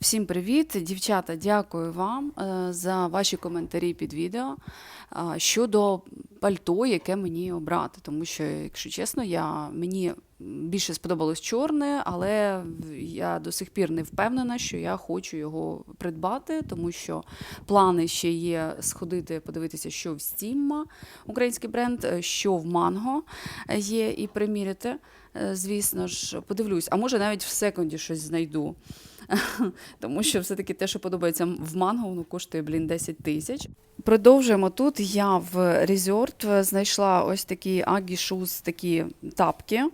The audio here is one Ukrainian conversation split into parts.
Всім привіт, дівчата. Дякую вам е, за ваші коментарі під відео е, щодо пальто, яке мені обрати. Тому що, якщо чесно, я мені більше сподобалось чорне, але я до сих пір не впевнена, що я хочу його придбати, тому що плани ще є сходити, подивитися, що в Steam, український бренд, е, що в Манго є, і приміряти. Е, Звісно ж, подивлюсь, а може навіть в секунді щось знайду. Тому що все-таки те, що подобається в манго, воно коштує, блін, 10 тисяч. Продовжуємо тут. Я в Resort знайшла ось такі Shoes, такі тапки.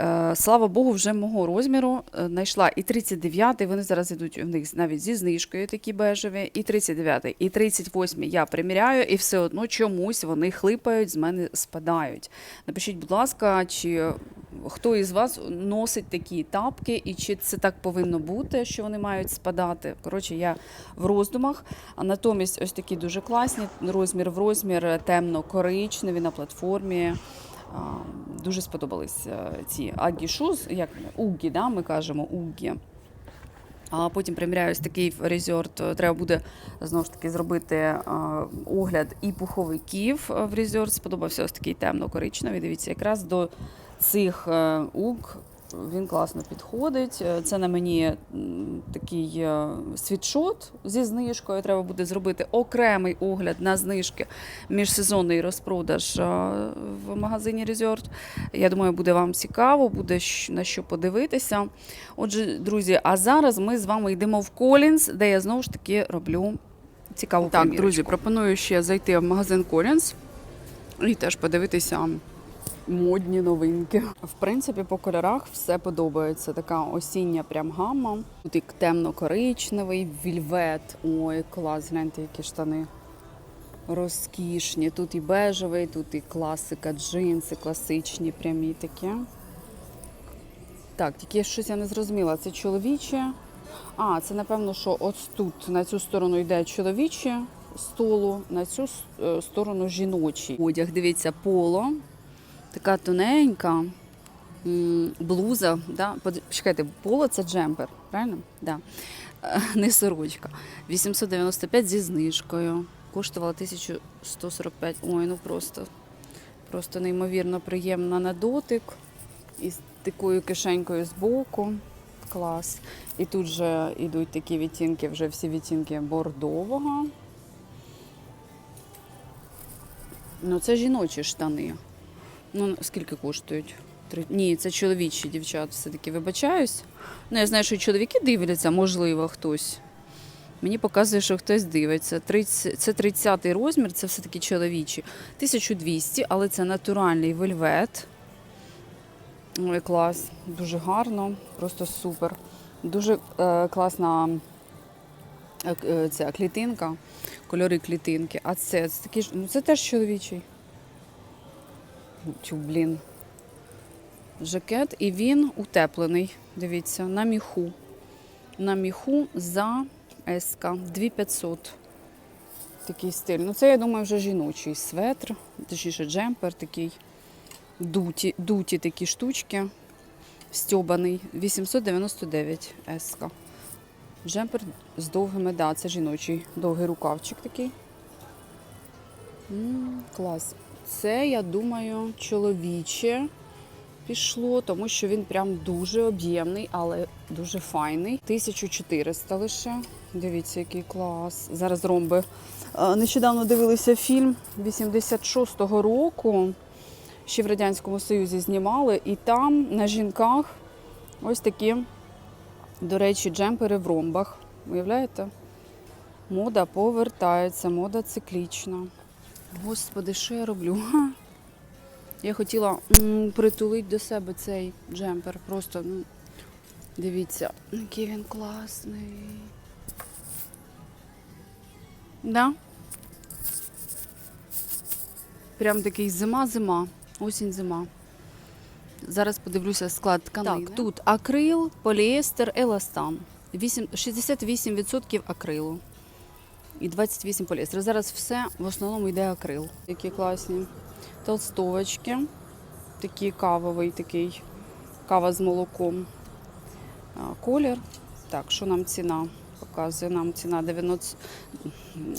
Е, Слава Богу, вже мого розміру е, знайшла і 39-й, вони зараз йдуть в них навіть зі знижкою такі бежеві, і 39-й, і 38-й я приміряю, і все одно чомусь вони хлипають, з мене спадають. Напишіть, будь ласка, чи хто із вас носить такі тапки, і чи це так повинно бути, що вони мають спадати. Коротше, я в роздумах. А натомість ось такі дуже класні, розмір в розмір, темно-коричневі на платформі. Дуже сподобались е, ці Аггі Шуз, як Уггі, да, ми кажемо Уггі. А потім приміряю ось такий резорт. Треба буде знову ж таки зробити е, огляд і пуховиків в резорт. Сподобався ось такий темно-коричневий. Дивіться, якраз до цих е, уг він класно підходить. Е, Це на мені такий е, світшот зі знижкою. Треба буде зробити окремий огляд на знижки міжсезонний розпродаж е, в магазині Resort. Я думаю, буде вам цікаво, буде на що подивитися. Отже, друзі, а зараз ми з вами йдемо в Колінс, де я знову ж таки роблю цікаву Так, примірочку. друзі, пропоную ще зайти в магазин Колінс і теж подивитися модні новинки. В принципі, по кольорах все подобається. Така осіння прям гамма. Тут і темно-коричневий, вільвет. Ой, клас, гляньте, які штани. Розкішні. Тут і бежевий, тут і класика, джинси класичні, прямі такі. Так, тільки щось я не зрозуміла. Це чоловіче. А, це напевно, що ось тут на цю сторону йде чоловіче столу, на цю е, сторону жіночий. Одяг, дивіться, поло. Така тоненька блуза. Да? Под- Чекайте, поло це джемпер, правильно? Да. Е, Не сорочка. 895 зі знижкою. Коштувала 1145. Ой, ну просто, просто неймовірно приємна на дотик. І з такою кишенькою збоку. Клас. І тут же йдуть такі відтінки, вже всі відтінки бордового. Ну, це жіночі штани. Ну, скільки коштують? Три- Ні, це чоловічі дівчат, все-таки вибачаюсь. Ну, я знаю, що чоловіки дивляться, можливо, хтось. Мені показує, що хтось дивиться. 30, це 30-й розмір, це все-таки чоловічі. 1200, але це натуральний вельвет. Ой, клас, дуже гарно, просто супер. Дуже е, класна е, е, ця клітинка, кольори клітинки. А це, це такі ж, ну це теж чоловічий. Чу, блін. Жакет, і він утеплений. Дивіться, на міху. На міху за СК 2500. Такий стиль. Ну, це, я думаю, вже жіночий светр, точніше джемпер такий. Дуті, дуті такі штучки. Стьобаний. 899 СК. Джемпер з довгими, да, це жіночий довгий рукавчик такий. М, клас. Це, я думаю, чоловіче пішло, тому що він прям дуже об'ємний, але дуже файний. 1400 лише. Дивіться, який клас. Зараз ромби. Е, Нещодавно дивилися фільм 86-го року. Ще в Радянському Союзі знімали, і там на жінках ось такі, до речі, джемпери в ромбах. Уявляєте? Мода повертається, мода циклічна. Господи, що я роблю? Я хотіла притулити до себе цей джемпер. Просто ну, дивіться, який він класний. Да? Прям такий зима-зима, осінь-зима. Зараз подивлюся склад тканини. Так, тут акрил, поліестер, еластан. 68% акрилу і 28 поліестер. Зараз все в основному йде акрил. Які класні толстовочки. Такий кавовий, такий кава з молоком. Колір Так, що нам ціна? Показує нам ціна 90.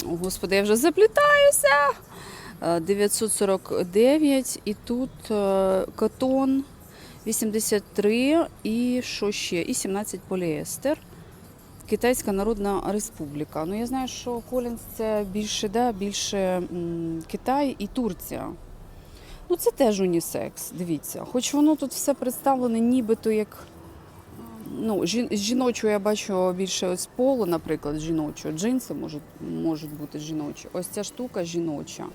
О, Господи, я вже заплітаюся. Е, 949 і тут котон 83 і що ще? І 17 поліестер. Китайська Народна Республіка. Ну я знаю, що Колінс це більше, да, більше Китай і Турція. Ну це теж унісекс, дивіться. Хоч воно тут все представлене нібито як. Ну, жін, з я бачу більше ось поло, наприклад, жіночого. Джинси можуть, можуть бути жіночі. Ось ця штука жіноча.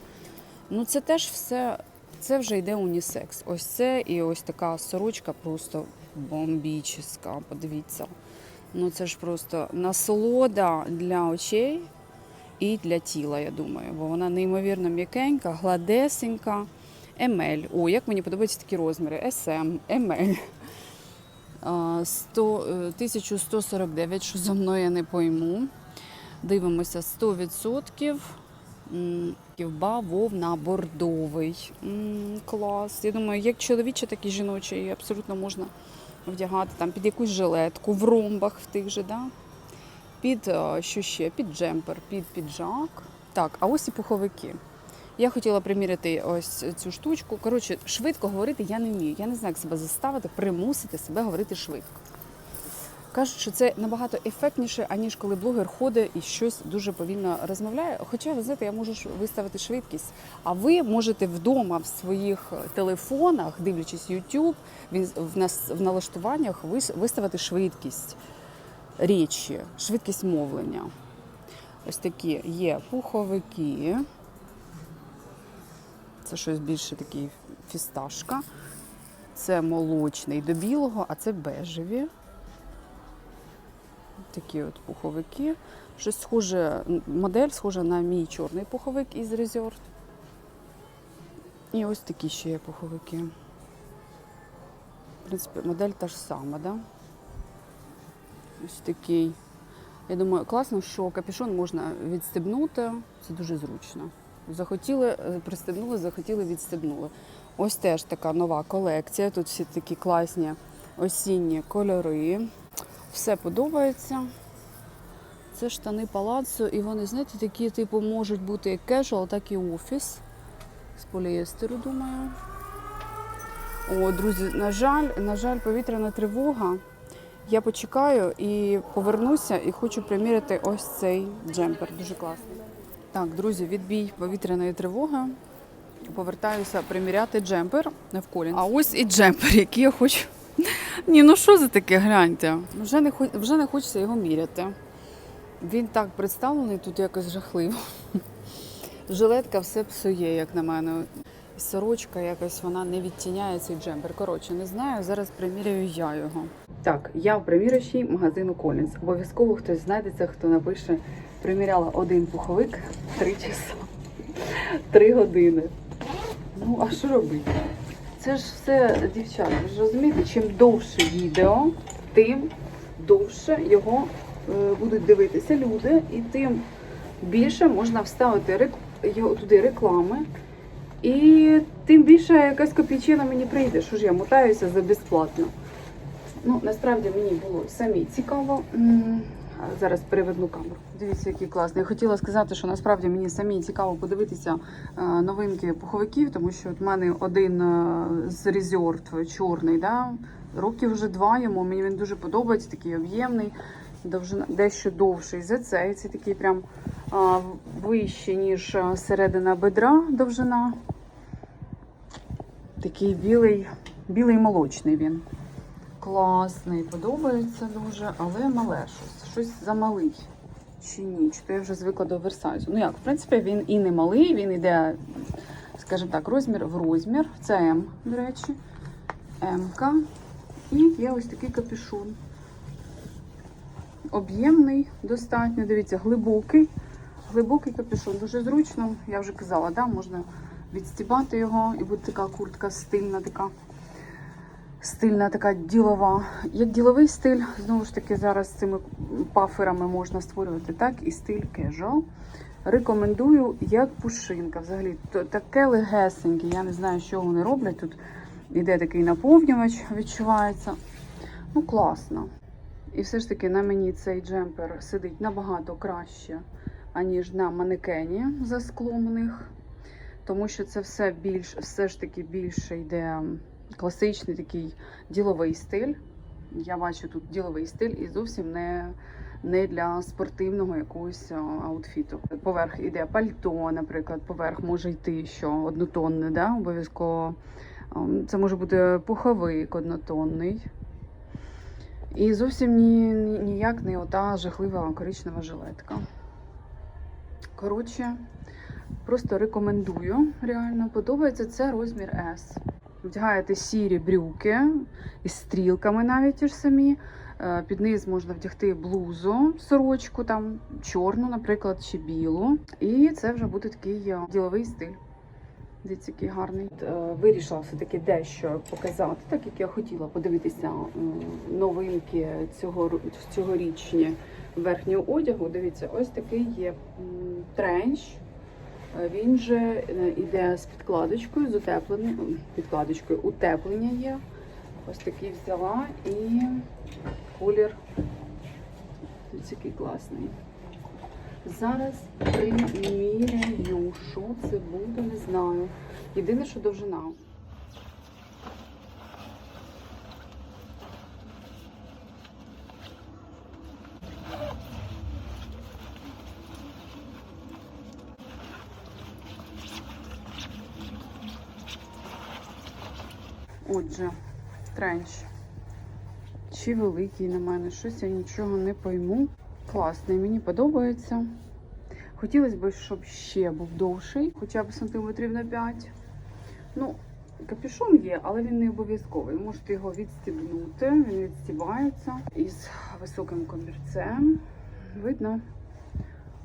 Ну це теж все, це вже йде унісекс. Ось це і ось така сорочка просто бомбічна. Подивіться. Ну це ж просто насолода для очей і для тіла, я думаю, бо вона неймовірно м'якенька, гладесенька. Емель. О, як мені подобаються такі розміри. СМ, Емель. 100, е, 1149, що за мною я не пойму. Дивимося 100%. М, Ківба вовна бордовий. Клас. Я думаю, як чоловіче, так і жіноче, її абсолютно можна вдягати там під якусь жилетку, в ромбах в тих же, да? під е, що ще? Під джемпер, під піджак. Так, а ось і пуховики. Я хотіла приміряти ось цю штучку. Коротше, швидко говорити я не вмію. Я не знаю, як себе заставити, примусити себе говорити швидко. Кажуть, що це набагато ефектніше, аніж коли блогер ходить і щось дуже повільно розмовляє. Хоча, ви знаєте, я можу виставити швидкість. А ви можете вдома в своїх телефонах, дивлячись YouTube, в нас в налаштуваннях виставити швидкість речі, швидкість мовлення. Ось такі є пуховики. Це щось більше такий фісташка. Це молочний до білого, а це бежеві. Такі от пуховики. Щось схоже, модель схожа на мій чорний пуховик із Resort. І ось такі ще є пуховики. В принципі, модель та ж сама, да? Ось такий. Я думаю, класно, що капюшон можна відстебнути. Це дуже зручно. Захотіли, е, пристебнули, захотіли, відстебнули. Ось теж така нова колекція. Тут всі такі класні осінні кольори. Все подобається. Це штани палаццо, і вони, знаєте, такі, типу, можуть бути як кежуал, так і офіс. З поліестеру, думаю. О, друзі, на жаль, на жаль, повітряна тривога. Я почекаю і повернуся, і хочу приміряти ось цей джемпер. Дуже класний. Так, друзі, відбій повітряної тривоги. Повертаюся приміряти джемпер не в колін. А ось і джемпер, який я хочу. Ні, ну що за таке, гляньте. Вже не, вже не хочеться його міряти. Він так представлений тут якось жахливо. Жилетка все псує, як на мене. Сорочка якось вона не відтіняє цей джемпер. Коротше, не знаю, зараз приміряю я його. Так, я в приміряючій магазину Collins. Обов'язково хтось знайдеться, хто напише, приміряла один пуховик три часа, три години. Ну, а що робити? Це ж все, дівчата, ви ж розумієте, чим довше відео, тим довше його е, будуть дивитися люди, і тим більше можна вставити його туди реклами. І тим більше якась копійчина мені прийде, що ж я мотаюся за безплатно. Ну, насправді мені було самі цікаво. Зараз переведу камеру. Дивіться, який класний. Я хотіла сказати, що насправді мені самі цікаво подивитися е, новинки пуховиків, тому що от в мене один е, з Resort чорний, да? років вже два йому. Мені він дуже подобається, такий об'ємний, дещо довший за цей. Це такий прям вищий, ніж е, середина бедра довжина. Такий білий, білий молочний він. Класний, подобається дуже, але мале щось. Щось замалий. Чи ні? Чи то я вже звикла до оверсайзу. Ну як, в принципі, він і не малий, він йде, скажімо так, розмір в розмір. Це М, до речі. М-ка. І є ось такий капюшон. Об'ємний, достатньо. Дивіться, глибокий. Глибокий капюшон. Дуже зручно. Я вже казала, да, можна відстібати його і буде така куртка стильна, така стильна, така ділова. Як діловий стиль, знову ж таки, зараз цими паферами можна створювати, так і стиль casual. Рекомендую як пушинка. Взагалі, таке легесеньке. Я не знаю, що вони роблять. Тут іде такий наповнювач, відчувається. Ну, класно. І все ж таки на мені цей джемпер сидить набагато краще, аніж на манекені за склом у них. Тому що це все більш, все ж таки більше йде класичний такий діловий стиль. Я бачу тут діловий стиль і зовсім не, не для спортивного якогось аутфіту. Поверх іде пальто, наприклад, поверх може йти що однотонне, да? обов'язково. Це може бути пуховик однотонний. І зовсім ні- ніяк не ота жахлива коричнева жилетка. Коротше, просто рекомендую. Реально подобається це розмір S. Вдягаєте сірі брюки із стрілками навіть ті ж самі. Е, Під низ можна вдягти блузу, сорочку, там чорну, наприклад, чи білу. І це вже буде такий е, діловий стиль. Дивіться, який гарний. Е, Вирішила все-таки дещо показати, так як я хотіла подивитися новинки цього цьогорічні верхнього одягу. Дивіться, ось такий є тренч. Е, Він же йде іде з підкладочкою, з утепленням, підкладочкою. Утеплення є. Ось такий взяла і колір. Який класний. Зараз приміряю, що це буде, не знаю. Єдине, що довжина. Отже, тренч. Чи великий на мене? Щось я нічого не пойму. Класний, мені подобається. Хотілося б, щоб ще був довший, хоча б сантиметрів на 5. Ну, капюшон є, але він не обов'язковий. Ви можете його відстібнути, він відстібається із високим комірцем. Видно,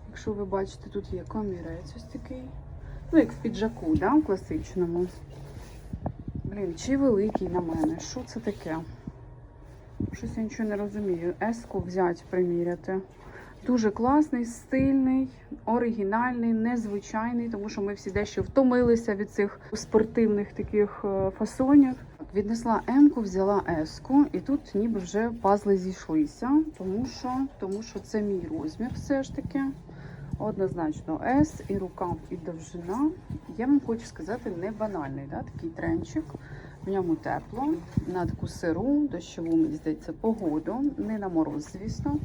якщо ви бачите, тут є комірець ось такий. Ну, як в піджаку, да, класичному. Блін, чи великий на мене? Що це таке? Щось я нічого не розумію. Еску взяти, приміряти. Дуже класний, стильний, оригінальний, незвичайний, тому що ми всі дещо втомилися від цих спортивних таких е, фасонів. Віднесла М-ку, взяла С-ку, і тут ніби вже пазли зійшлися, тому що, тому що це мій розмір все ж таки. Однозначно S і рукав, і довжина. Я вам хочу сказати, не банальний, да, такий тренчик. В ньому тепло, на таку сиру, дощову, мені здається, погоду. Не на мороз, звісно.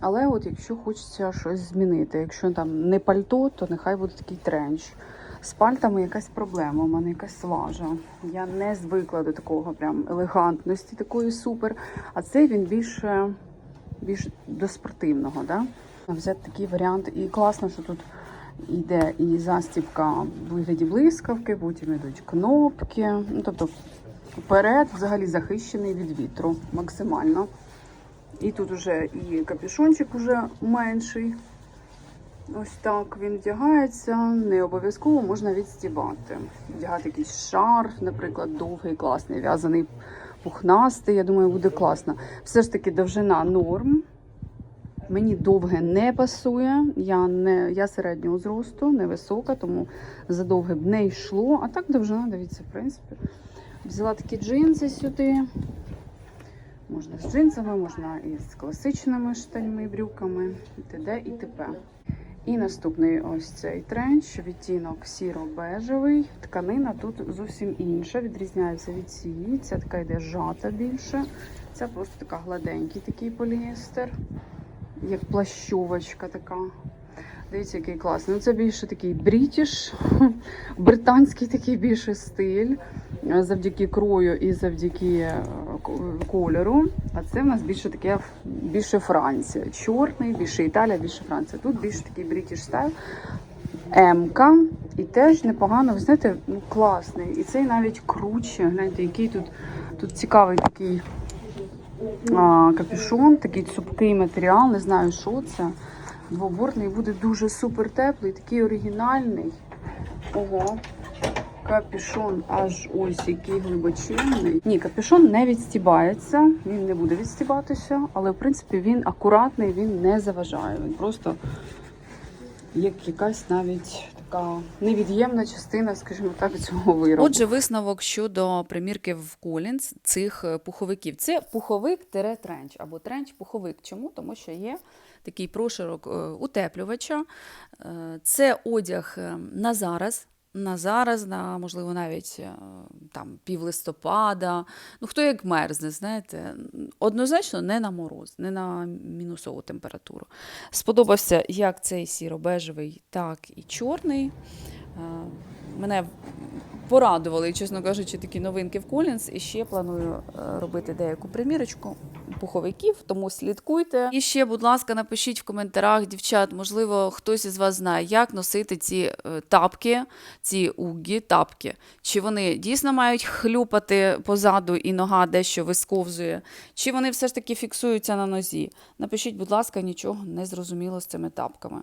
Але от якщо хочеться щось змінити, якщо там не пальто, то нехай буде такий тренч. З пальтами якась проблема, у мене якась лажа. Я не звикла до такого прям елегантності, такої супер. А цей він більше, більш до спортивного. Да? Взяти такий варіант. І класно, що тут йде і застібка в вигляді блискавки, потім йдуть кнопки. Ну, тобто вперед взагалі захищений від вітру максимально. І тут уже і капюшончик уже менший. Ось так він вдягається. Не обов'язково можна відстібати. Вдягати якийсь шарф, наприклад, довгий, класний, в'язаний пухнастий. Я думаю, буде класно. Все ж таки довжина норм. Мені довге не пасує. Я не я середнього зросту, невисока, тому за довге б не йшло. А так довжина, дивіться, в принципі. Взяла такі джинси сюди. Можна з джинсами, можна і з класичними штаньми, брюками, і т.д. і т.п. І наступний ось цей тренч, відтінок сіро-бежевий. Тканина тут зовсім інша, відрізняється від цієї. Ця така йде жата більше. Ця просто така гладенький такий поліестер, як плащовочка така. Дивіться, який класний. Ну, це більше такий брітіш, британський такий більше стиль, е, завдяки крою і завдяки е, кольору. А це в нас більше таке більше Франція. Чорний, більше Італія, більше Франція. Тут більше такий брітіш стайл. М-ка. І теж непогано, ви знаєте, ну класний. І цей навіть круче. Гляньте, який тут, тут цікавий такий а, капюшон, такий цупкий матеріал, не знаю, що це. Двобортний буде дуже супер теплий, такий оригінальний. Ого. Капюшон аж ось який глибочинний. Ні, капюшон не відстібається, він не буде відстібатися, але в принципі він акуратний, він не заважає. Він просто як якась навіть така невід'ємна частина, скажімо так, цього виробу. Отже, висновок щодо примірки в колінс цих е, пуховиків. Це пуховик-тренч або тренч-пуховик. Чому? Тому що є такий проширок е, утеплювача. Е, Це одяг е, на зараз. На зараз, на можливо, навіть е, там пів листопада. Ну, хто як мерзне, знаєте, однозначно не на мороз, не на мінусову температуру. Сподобався як цей сіро-бежевий, так і чорний. Е, Мене порадували, чесно кажучи, такі новинки в Collins. І ще планую е, робити деяку примірочку пуховиків, тому слідкуйте. І ще, будь ласка, напишіть в коментарях, дівчат, можливо, хтось із вас знає, як носити ці е, тапки, ці угі тапки. Чи вони дійсно мають хлюпати позаду і нога дещо висковзує, чи вони все ж таки фіксуються на нозі. Напишіть, будь ласка, нічого не зрозуміло з цими тапками.